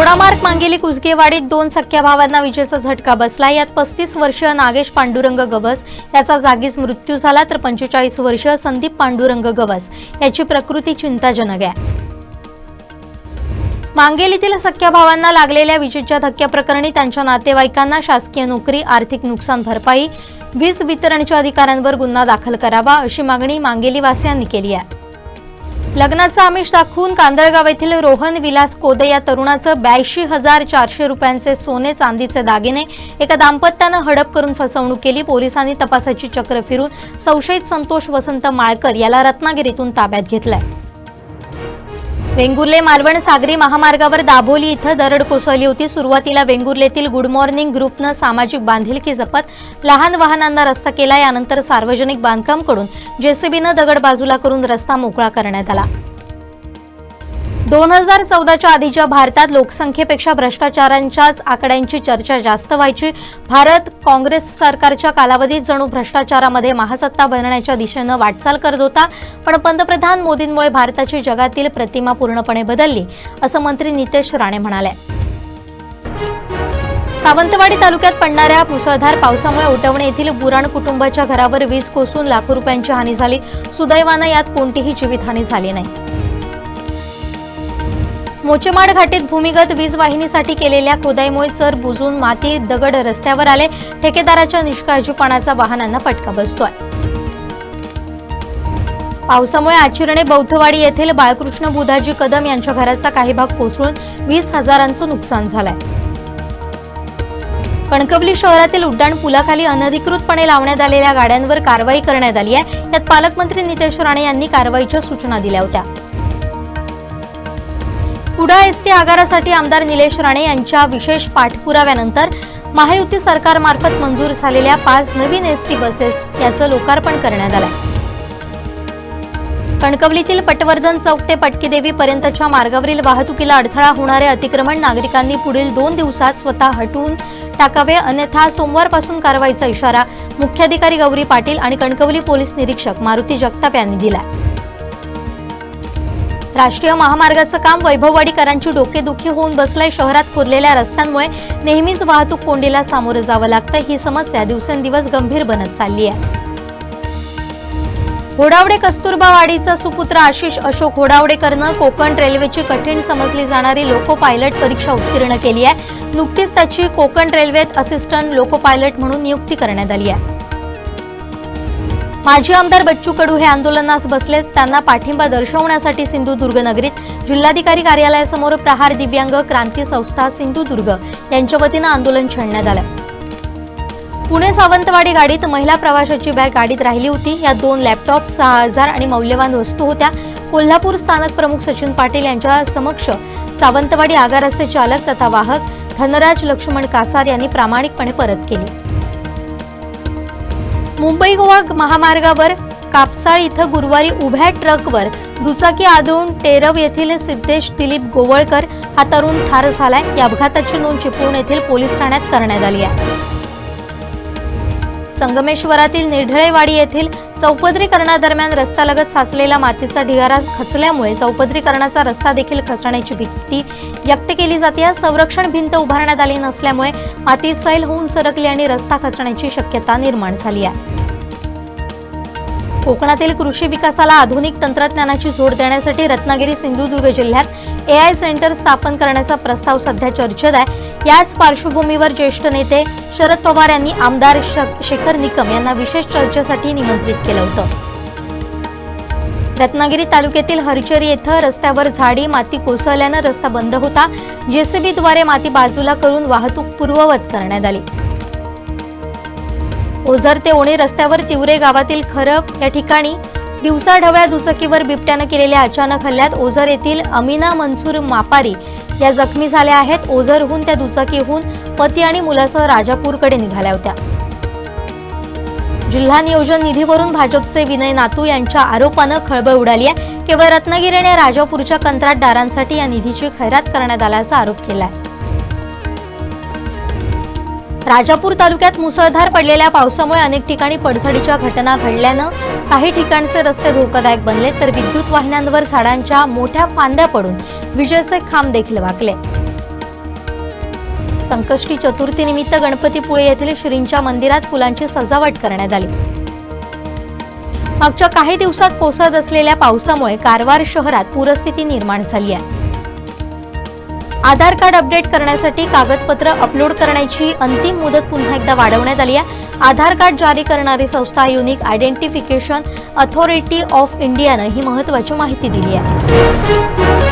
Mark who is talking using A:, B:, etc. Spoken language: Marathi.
A: मांगेली कुसगेवाडीत दोन सख्या भावांना विजेचा झटका बसला. यात पस्तीस वर्षीय नागेश पांडुरंग गवस याचा जागीच मृत्यू झाला तर पंचेचाळीस वर्षीय संदीप पांडुरंग गवस याची प्रकृती चिंताजनक आहे. मांगेलीतील सख्या भावांना लागलेल्या विजेच्या धक्क्याप्रकरणी त्यांच्या नातेवाईकांना शासकीय नोकरी आर्थिक नुकसान भरपाई वीज वितरणच्या अधिकाऱ्यांवर गुन्हा दाखल करावा अशी मागणी मांगेलीवासियांनी केली आहे. लग्नाचं आमिष दाखवून कांदळगाव येथील रोहन विलास कोदे या तरुणाचं ब्याऐंशी हजार चारशे रुपयांचे सोने चांदीचे दागिने एका दाम्पत्यानं हडप करून फसवणूक केली. पोलिसांनी तपासाची चक्र फिरून संशयित संतोष वसंत माळकर याला रत्नागिरीतून ताब्यात घेतलाय. वेंगुर्ले मालवण सागरी महामार्गावर दाभोली इथं दरड कोसळली होती. सुरुवातीला वेंगुर्लेतील गुड मॉर्निंग ग्रुपनं सामाजिक बांधिलकी जपत लहान वाहनांना रस्ता केला. यानंतर सार्वजनिक बांधकामकडून जेसीबीनं दगड बाजूला करून रस्ता मोकळा करण्यात आला. दोन हजार चौदाच्या आधीच्या भारतात लोकसंख्येपेक्षा भ्रष्टाचारांच्याच आकड्यांची चर्चा जास्त व्हायची. भारत काँग्रेस सरकारच्या कालावधीत जणू भ्रष्टाचारामध्ये महासत्ता बनण्याच्या दिशेनं वाटचाल करत होता. पण पंतप्रधान मोदींमुळे भारताची जगातील प्रतिमा पूर्णपणे बदलली असं मंत्री नितेश राणे म्हणाले. सावंतवाडी तालुक्यात पडणाऱ्या मुसळधार पावसामुळे उटवणे येथील बुराण कुटुंबाच्या घरावर वीज कोसळून लाखो रुपयांची हानी झाली. सुदैवानं यात कोणतीही जीवितहानी झाली नाही. मोचेमाड घाटीत भूमिगत वीज वाहिनीसाठी केलेल्या खोदाईमुळे चर बुजून माती दगड रस्त्यावर आले. ठेकेदाराच्या निष्काळजीपणाचा वाहनांना फटका बसतोय. पावसामुळे आचिरणे बौद्धवाडी येथील बाळकृष्ण बुधाजी कदम यांच्या घराचा काही भाग कोसळून वीस हजारांचं नुकसान झालंय. कणकवली शहरातील उड्डाण पुलाखाली अनधिकृतपणे लावण्यात आलेल्या गाड्यांवर कारवाई करण्यात आली आहे. यात पालकमंत्री नितेश राणे यांनी कारवाईच्या सूचना दिल्या होत्या. कुडाळ एसटी आगारासाठी आमदार निलेश राणे यांच्या विशेष पाठपुराव्यानंतर महायुती सरकारमार्फत मंजूर झालेल्या पाच नवीन एसटी बसेस याचं लोकार्पण करण्यात आलंय कणकवलीतील पटवर्धन चौक ते पटकीदेवी पर्यंतच्या मार्गावरील वाहतुकीला अडथळा होणारे अतिक्रमण नागरिकांनी पुढील दोन दिवसात स्वतः हटवून टाकावे अन्यथा सोमवारपासून कारवाईचा इशारा मुख्याधिकारी गौरी पाटील आणि कणकवली पोलीस निरीक्षक मारुती जगताप यांनी दिला राष्ट्रीय महामार्गाचं काम वैभववाडीकरांची डोकेदुखी होऊन बसलंय. शहरात खोदलेल्या रस्त्यांमुळे नेहमीच वाहतूक कोंडीला सामोरं जावं लागतं ही समस्या दिवसेंदिवस गंभीर बनत चालली आहे. होडावडे कस्तुरबा वाडीचा सुपुत्र आशिष अशोक होडावडेकरनं कोकण रेल्वेची कठीण समजली जाणारी लोको पायलट परीक्षा उत्तीर्ण केली आहे. नुकतीच त्याची कोकण रेल्वेत असिस्टंट लोको पायलट म्हणून नियुक्ती करण्यात आली आहे. माजी आमदार बच्चू कडू हे आंदोलनास बसले. त्यांना पाठिंबा दर्शवण्यासाठी सिंधुदुर्ग नगरीत जिल्हाधिकारी कार्यालयासमोर प्रहार दिव्यांग क्रांती संस्था सिंधुदुर्ग यांच्या वतीनं आंदोलन छेडण्यात आलं. पुणे सावंतवाडी गाडीत महिला प्रवाशाची बॅग गाडीत राहिली होती. या दोन लॅपटॉप सहा हजार आणि मौल्यवान वस्तू होत्या. कोल्हापूर स्थानक प्रमुख सचिन पाटील यांच्या समक्ष सावंतवाडी आगाराचे चालक तथा वाहक धनराज लक्ष्मण कासार यांनी प्रामाणिकपणे परत केली. मुंबई गोवा महामार्गावर कापसाळ इथं गुरुवारी उभ्या ट्रकवर दुचाकी आदळून टेरव येथील सिद्धेश दिलीप गोवळकर हा तरुण ठार झालाय. या अपघाताची नोंद चिपळूण येथील पोलीस ठाण्यात करण्यात आली आहे. संगमेश्वरातील निढळेवाडी येथील चौपदरीकरणादरम्यान रस्त्यालगत साचलेला मातीचा ढिगारा खचल्यामुळे चौपदरीकरणाचा रस्ता देखील खचण्याची भीती व्यक्त केली जाते. संरक्षण भिंत उभारण्यात आली नसल्यामुळे माती सैल होऊन सरकली आणि रस्ता खचण्याची शक्यता निर्माण झाली आहे. कोकणातील कृषी विकासाला आधुनिक तंत्रज्ञानाची जोड देण्यासाठी रत्नागिरी सिंधुदुर्ग जिल्ह्यात एआय सेंटर स्थापन करण्याचा प्रस्ताव सध्या चर्चेत आहे. याच पार्श्वभूमीवर ज्येष्ठ नेते शरद पवार यांनी आमदार शेखर निकम यांना विशेष चर्चेसाठी निमंत्रित केलं होतं. रत्नागिरी तालुक्यातील हरचरी येथं रस्त्यावर झाडी माती कोसळल्यानं रस्ता बंद होता. जेसीबीद्वारे माती बाजूला करून वाहतूक पूर्ववत करण्यात आली. ओझर ते ओणे रस्त्यावर तिवरे गावातील खरब या ठिकाणी दिवसा ढवळ्या दुचाकीवर बिबट्यानं केलेल्या अचानक हल्ल्यात ओझर येथील अमिना मनसूर मापारी या जखमी झाल्या आहेत. ओझरहून त्या दुचाकीहून पती आणि मुलासह राजापूरकडे निघाल्या होत्या. जिल्हा नियोजन निधीवरून भाजपचे विनय नातू यांच्या आरोपानं खळबळ उडाली आहे. केवळ रत्नागिरी आणि राजापूरच्या कंत्राटदारांसाठी या निधीची खैरात करण्यात आल्याचा आरोप केला आहे राजापूर तालुक्यात मुसळधार पडलेल्या पावसामुळे अनेक ठिकाणी पडझडीच्या घटना घडल्यानं काही ठिकाणचे रस्ते धोकादायक बनले तर विद्युत वाहिन्यांवर झाडांच्या मोठ्या फांद्या पडून विजेचे खांब देखील वाकले. संकष्टी चतुर्थीनिमित्त गणपतीपुळे येथील श्रींच्या मंदिरात फुलांची सजावट करण्यात आली. मागच्या काही दिवसात कोसळत असलेल्या पावसामुळे कारवार शहरात पूरस्थिती निर्माण झाली आहे. आधार कार्ड अपडेट करण्यासाठी कागदपत्र अपलोड करण्याची अंतिम मुदत पुन्हा एकदा वाढवण्यात आली आहे. आधार कार्ड जारी करणारी संस्था युनिक आयडेंटिफिकेशन अथॉरिटी ऑफ इंडियानं ही महत्त्वाची माहिती दिली आहे.